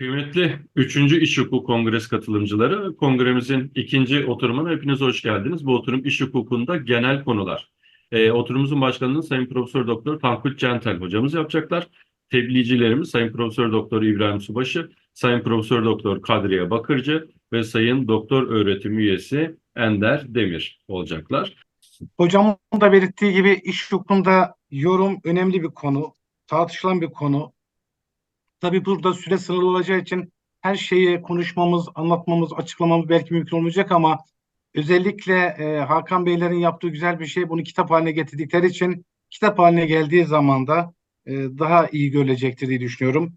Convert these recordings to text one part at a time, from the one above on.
Kıymetli 3. İş Hukuku Kongresi katılımcıları, kongremizin ikinci oturumuna hepiniz hoş geldiniz. Bu oturum iş hukukunda genel konular. Ee, oturumumuzun başkanını Sayın Profesör Doktor Tankut Centel hocamız yapacaklar. Tebliğcilerimiz Sayın Profesör Doktor İbrahim Subaşı, Sayın Profesör Doktor Kadriye Bakırcı ve Sayın Doktor Öğretim Üyesi Ender Demir olacaklar. Hocamın da belirttiği gibi iş hukukunda yorum önemli bir konu, tartışılan bir konu. Tabii burada süre sınırlı olacağı için her şeyi konuşmamız, anlatmamız, açıklamamız belki mümkün olmayacak ama özellikle e, Hakan Beylerin yaptığı güzel bir şey bunu kitap haline getirdikleri için kitap haline geldiği zaman da e, daha iyi görülecektir diye düşünüyorum.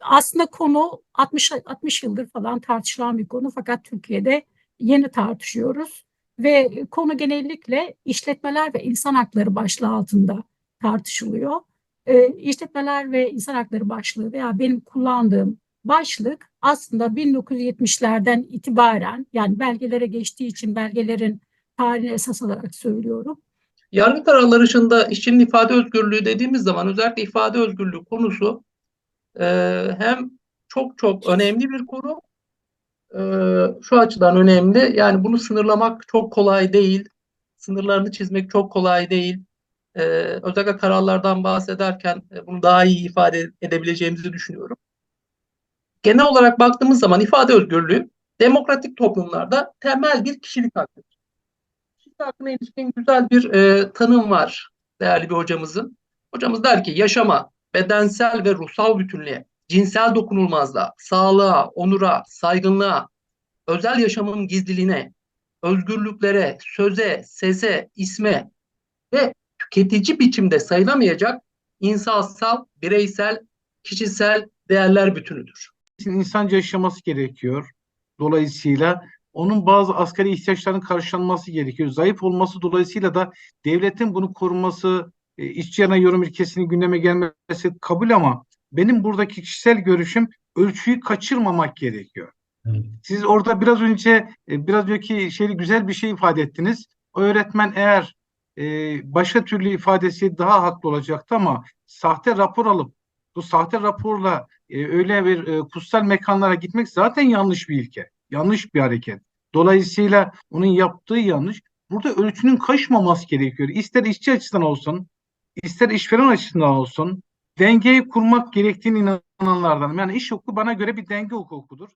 aslında konu 60 60 yıldır falan tartışılan bir konu fakat Türkiye'de yeni tartışıyoruz ve konu genellikle işletmeler ve insan hakları başlığı altında tartışılıyor. Ee, işletmeler ve insan hakları başlığı veya benim kullandığım başlık aslında 1970'lerden itibaren yani belgelere geçtiği için belgelerin tarihini esas alarak söylüyorum. Yargı kararları dışında işçinin ifade özgürlüğü dediğimiz zaman özellikle ifade özgürlüğü konusu e, hem çok çok önemli bir konu e, şu açıdan önemli. Yani bunu sınırlamak çok kolay değil. Sınırlarını çizmek çok kolay değil E, özellikle kararlardan bahsederken e, bunu daha iyi ifade edebileceğimizi düşünüyorum. Genel olarak baktığımız zaman ifade özgürlüğü demokratik toplumlarda temel bir kişilik hakkıdır. Kişilik hakkına ilişkin güzel bir e, tanım var değerli bir hocamızın. Hocamız der ki yaşama, bedensel ve ruhsal bütünlüğe, cinsel dokunulmazlığa, sağlığa, onura, saygınlığa, özel yaşamın gizliliğine, özgürlüklere, söze, sese, isme ve tüketici biçimde sayılamayacak insansal, bireysel, kişisel değerler bütünüdür. insanca yaşaması gerekiyor. Dolayısıyla onun bazı asgari ihtiyaçlarının karşılanması gerekiyor. Zayıf olması dolayısıyla da devletin bunu koruması, e, işçi yana yorum ilkesinin gündeme gelmesi kabul ama benim buradaki kişisel görüşüm ölçüyü kaçırmamak gerekiyor. Evet. Siz orada biraz önce e, biraz önceki şeyi güzel bir şey ifade ettiniz. O öğretmen eğer e, başka türlü ifadesi daha haklı olacaktı ama sahte rapor alıp bu sahte raporla e, öyle bir e, kutsal mekanlara gitmek zaten yanlış bir ilke. Yanlış bir hareket. Dolayısıyla onun yaptığı yanlış. Burada ölçünün kaçmaması gerekiyor. İster işçi açısından olsun, ister işveren açısından olsun dengeyi kurmak gerektiğini inananlardanım. Yani iş hukuku bana göre bir denge hukukudur.